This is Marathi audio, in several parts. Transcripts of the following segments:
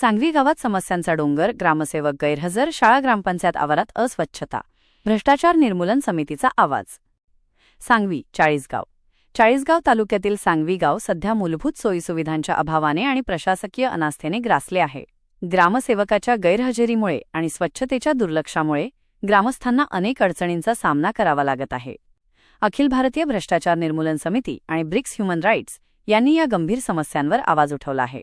सांगवी गावात समस्यांचा डोंगर ग्रामसेवक गैरहजर शाळा ग्रामपंचायत आवारात अस्वच्छता. भ्रष्टाचार निर्मूलन समितीचा आवाज. सांगवी चाळीसगाव. चाळीसगाव तालुक्यातील सांगवी गाव सध्या मूलभूत सोयीसुविधांच्या अभावाने आणि प्रशासकीय अनास्थेने ग्रासले आहे. ग्रामसेवकाच्या गैरहजेरीमुळे आणि स्वच्छतेच्या दुर्लक्षामुळे ग्रामस्थांना अनेक अडचणींचा सामना करावा लागत आहे. अखिल भारतीय भ्रष्टाचार निर्मूलन समिती आणि ब्रिक्स ह्युमन राईट्स यांनी या गंभीर समस्यांवर आवाज उठवला आहे.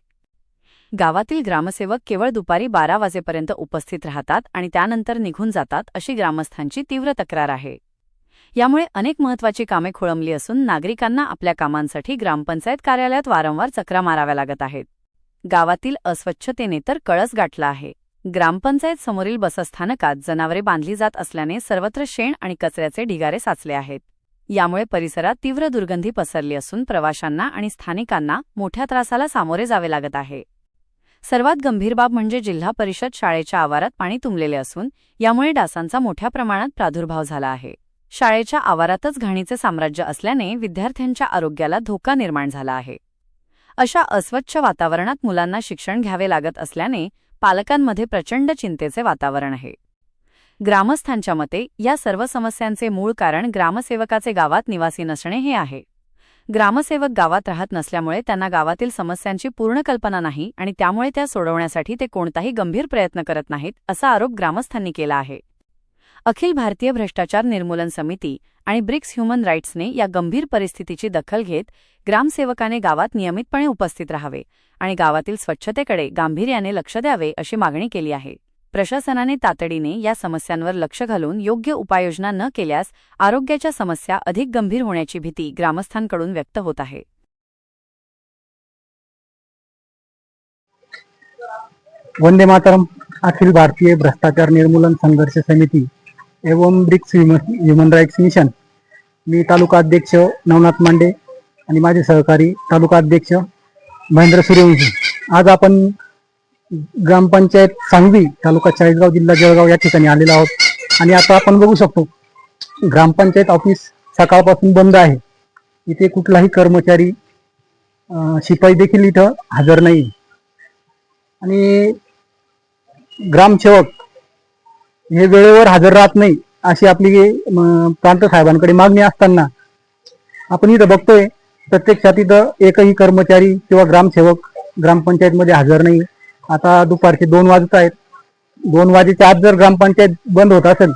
गावातील ग्रामसेवक केवळ दुपारी बारा वाजेपर्यंत उपस्थित राहतात आणि त्यानंतर निघून जातात अशी ग्रामस्थांची तीव्र तक्रार आहे. यामुळे अनेक महत्वाची कामे खोळंबली असून नागरिकांना आपल्या कामांसाठी ग्रामपंचायत कार्यालयात वारंवार चक्रा माराव्या लागत आहेत. गावातील अस्वच्छतेने तर कळस गाठला आहे. ग्रामपंचायत समोरील बसस्थानकात जनावरे बांधली जात असल्याने सर्वत्र शेण आणि कचऱ्याचे ढिगारे साचले आहेत. यामुळे परिसरात तीव्र दुर्गंधी पसरली असून प्रवाशांना आणि स्थानिकांना मोठ्या त्रासाला सामोरे जावे लागत आहे. सर्वात गंभीर बाब म्हणजे जिल्हा परिषद शाळेच्या आवारात पाणी तुंबलेले असून यामुळे डासांचा मोठ्या प्रमाणात प्रादुर्भाव झाला आहे. शाळेच्या आवारातच घाणीचे साम्राज्य असल्याने विद्यार्थ्यांच्या आरोग्याला धोका निर्माण झाला आहे. अशा अस्वच्छ वातावरणात मुलांना शिक्षण घ्यावे लागत असल्याने पालकांमध्ये प्रचंड चिंतेचे वातावरण आहे. ग्रामस्थांच्या मते या सर्व समस्यांचे मूळ कारण ग्रामसेवकाचे गावात निवासी नसणे हे आहे. ग्रामसेवक गावात राहत नसल्यामुळे त्यांना गावातील समस्यांची पूर्ण कल्पना नाही आणि त्यामुळे त्या सोडवण्यासाठी ते कोणताही गंभीर प्रयत्न करत नाहीत असा आरोप ग्रामस्थांनी केला आहे. अखिल भारतीय भ्रष्टाचार निर्मूलन समिती आणि ब्रिक्स ह्युमन राईट्सने या गंभीर परिस्थितीची दखल घेत ग्रामसेवकाने गावात नियमितपणे उपस्थित राहावे आणि गावातील स्वच्छतेकडे गांभीर्याने लक्ष द्यावे अशी मागणी केली आहे. प्रशासनाने तातडीने या समस्यांवर लक्ष घालून योग्य उपाययोजना न केल्यास आरोग्याच्या समस्या अधिक गंभीर होण्याची भीती ग्रामस्थांकडून व्यक्त होत आहे. वंदे मातरम अखिल भारतीय भ्रष्टाचार निर्मूलन संघर्ष समिती एवं BRICS human human rights mission. मी तालुका अध्यक्ष नवनाथ मांडे आणि माझे सहकारी तालुका अध्यक्ष महेंद्र सूर्यवंशी. आज आपण ग्रामपंचायत सांगवी तालुका चाळीसगाव जिल्हा जळगाव या ठिकाणी आलेलो आहोत. आणि आता आपण बघू शकतो ग्रामपंचायत ऑफिस सकाळपासून बंद आहे. इथे कुठलाही कर्मचारी शिपाई देखील इथं हजर नाही. आणि ग्रामसेवक हे वेळेवर हजर राहत नाही अशी आपली प्रांत साहेबांकडे मागणी असताना आपण इथं बघतोय प्रत्यक्षात इथं एकही कर्मचारी किंवा ग्रामसेवक ग्रामपंचायतमध्ये हजर नाही. आता दुपारचे दोन वाजत आहेत. दोन वाजेच्या आत जर ग्रामपंचायत बंद होत असेल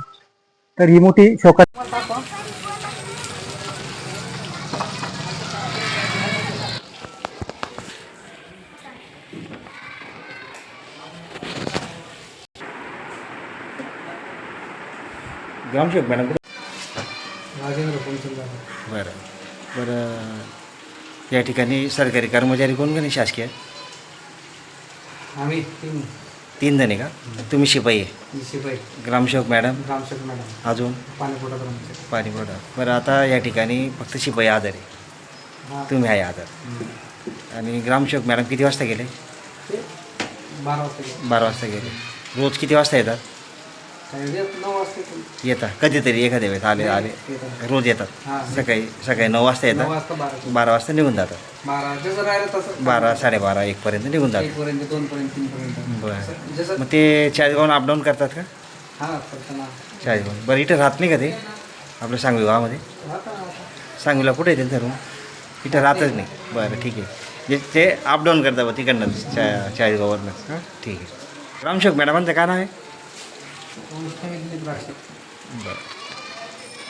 तर ही मोठी शोका ग्रामसेवक मॅडम राजेंद्र बरं. बरं. या ठिकाणी सरकारी कर्मचारी कोण कोणी शासकीय? आम्ही तीन. तीन जण आहे का? तुम्ही शिपाई आहे? शिपाई. ग्रामसेवक मॅडम? ग्रामसेवक मॅडम. अजून? पाणीपुरा ग्रामसेवक. पाणीपुरवठा. बरं आता या ठिकाणी फक्त शिपाई आधार आहे. हा. तुम्ही आहे आधार आणि ग्रामसेवक मॅडम किती वाजता गेले? ते बारा वाजता गेले. बारा वाजता गेले. रोज किती वाजता येतात? येतात. कधीतरी एखाद्या वेळेस आले आले. रोज येतात. सकाळी सकाळी नऊ वाजता येतात. बारा वाजता. निघून जातात. बारा साडेबारा निघून जातात. एक पर्यंत तीन पर्यंत बरं मग ते चाळीसगावून अपडाऊन करतात का? हा चाळीसगाव बरं इथं राहत नाही का ते? आपल्या सांगवी गावामध्ये. सांगवीला कुठे त्यांचं रूम इथं राहतच नाही. बरं ठीक आहे. जे ते अपडाऊन करतात तिकडनं चा चाळीसगाववरनं हां. ठीक आहे. रामशोक मॅडमांचं काय नाव आहे? द्राक्षे बरं